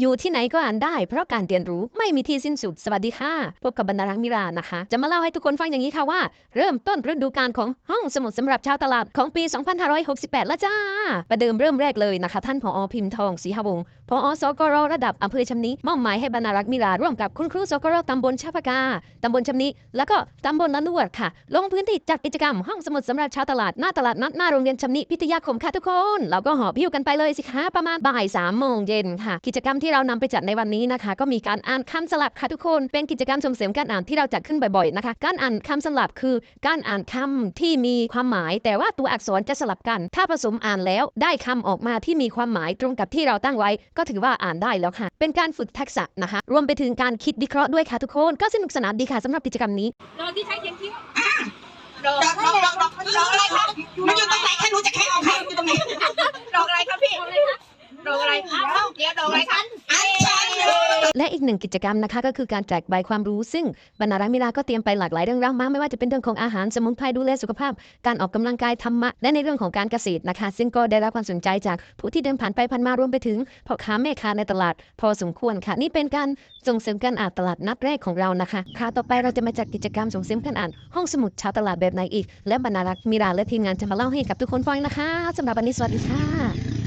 อยู่ที่ไหนก็อ่านได้ เพราะการเรียนรู้ไม่มีที่สิ้นสุด สวัสดีค่ะ พบกับบรรณรักษ์มิรานะคะ จะมาเล่าให้ทุกคนฟังอย่างนี้ค่ะว่า เริ่มต้นฤดูกาลของห้องสมุดสำหรับชาวตลาดของปี 2568 แล้วจ้า ประเดิมเริ่มแรกเลยนะคะ ท่านผอพิมพ์ทองศรีหวงศ์ผอสกรระดับอำเภอชำนิมอบหมายให้บรรณรักษ์มิราร่วมกับคุณครูสกรตำบลชาพกาตำบลชำนิแล้วก็ตำบลละนวดค่ะ ลงพื้นที่จัดกิจกรรมห้องสมุดสำหรับชาวตลาดหน้าตลาดนัดหน้าโรงเรียนชำนิพิทยาคมค่ะทุกคนเราก็หอบพิ้วกันไปเลยสิคะประมาณบ่ายสามโมงเย็นค่ะกิจกรรมที่เรานำไปจัดในวันนี้นะคะ ก็มีการอ่านคำสลับค่ะทุกคน เป็นกิจกรรมส่งเสริมการอ่านที่เราจัดขึ้นบ่อยๆนะคะการอ่านคำสลับคือการอ่านคำที่มีความหมาย แต่ว่าตัวอักษรจะสลับกัน ถ้าผสมอ่านแล้วได้คำออกมาที่มีความหมายตรงกับที่เราตั้งไว้ ก็ถือว่าอ่านได้แล้วค่ะ เป็นการฝึกทักษะนะคะ รวมไปถึงการคิดวิเคราะห์ด้วยค่ะทุกคน ก็สนุกสนานดีค่ะสำหรับกิจกรรมนี้ดอกที่ใช้เขียนคิ้วดอกดอกดอกดอกดอกอะไรคะมันอยู่ตรงไหนแค่รู้จะแค่เอาใครอยู่ตรงไหนดอกอะไรครับพี่ดอกอะไรคะเดี๋ยวดอกอะไรคะอันชันเลย และอีกหนึ่งกิจกรรมนะคะ ก็คือการแจกใบความรู้ซึ่งบรรณารักษ์มิลาก็เตรียมไปหลากหลายเรื่องราวมากไม่ว่าจะเป็นเรื่องของอาหารสมุนไพรดูแลสุขภาพ การออกกำลังกายธรรมะและในเรื่องของการเกษตรนะคะ ซึ่งก็ได้รับความสนใจจากผู้ที่เดินผ่านไปผ่านมารวมไปถึงพ่อค้าแม่ค้าในตลาด พอสมควรค่ะนี่เป็นการส่งเสริมการอ่านตลาดนัดแรกของเรานะคะคราวต่อไปเราจะมาจัดกิจกรรมส่งเสริมการอ่านห้องสมุดชาวตลาดแบบไหนอีก และบรรณารักษ์มิลาและทีมงานจะมาเล่าให้กับทุกคนฟังนะคะสำหรับวันนี้สวัสดีค่ะ